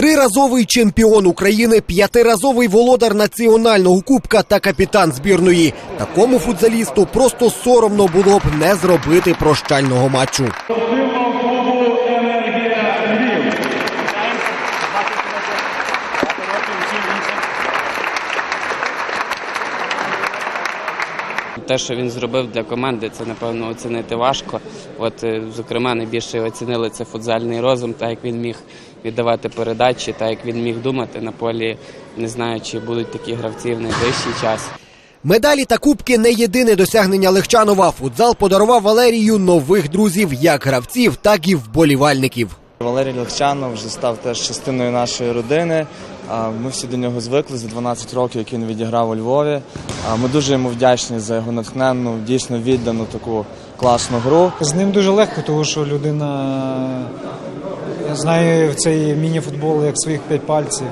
Триразовий чемпіон України, п'ятиразовий володар національного кубка та капітан збірної. Такому футзалісту просто соромно було б не зробити прощального матчу. Те, що він зробив для команди, це напевно оцінити важко. От, е, зокрема, найбільше оцінили це футзальний розум, так як він міг віддавати передачі, так як він міг думати на полі. Не знаю, чи будуть такі гравці в найближчий час. Медалі та кубки не єдине досягнення Легчанова. Футзал подарував Валерію нових друзів, як гравців, так і вболівальників. Валерій Легчанов вже став теж частиною нашої родини. Ми всі до нього звикли за 12 років, які він відіграв у Львові. Ми дуже йому вдячні за його натхненну, дійсно віддану таку класну гру. З ним дуже легко, тому що людина знає цей міні-футбол як своїх п'ять пальців.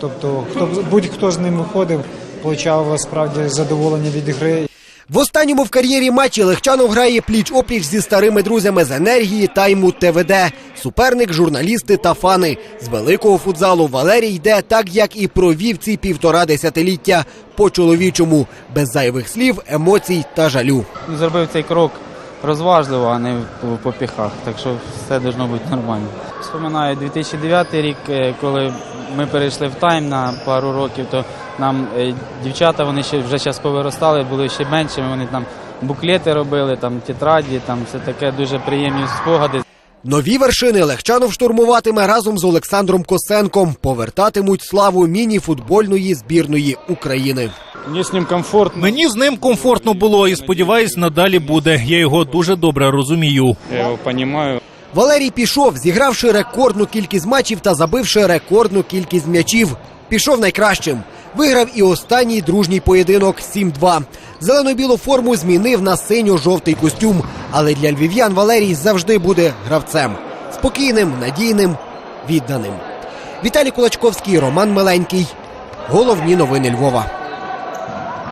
Тобто, хто будь-хто з ним виходив, отримав справді задоволення від гри. В останньому в кар'єрі матчі Легчанов грає пліч-опліч зі старими друзями з енергії тайму ТВД. Суперник, журналісти та фани. З великого футзалу Валерій йде так, як і провів ці півтора десятиліття по-чоловічому, без зайвих слів, емоцій та жалю. зробив цей крок розважливо, а не по, піхах. Так що все должно бути нормально. Вспоминаю 2009 рік, е, коли ми перейшли в тайм на пару років, то нам е, дівчата вони ще вже час повиростали, були ще меншими. Вони там буклети робили, там тетраді, там все таке дуже приємні спогади. Нові вершини Легчанов штурмуватиме разом з Олександром Косенком. Повертатимуть славу міні-футбольної збірної України. Мені з ним комфортно. Мені з ним комфортно було і сподіваюсь, надалі буде. Я його дуже добре розумію. Я його розумію. Валерій пішов, зігравши рекордну кількість матчів та забивши рекордну кількість м'ячів. Пішов найкращим. Виграв і останній дружній поєдинок 7-2. Зелено-білу форму змінив на синьо-жовтий костюм. Але для львів'ян Валерій завжди буде гравцем. Спокійним, надійним, відданим. Віталій Кулачковський, Роман Миленький. Головні новини Львова.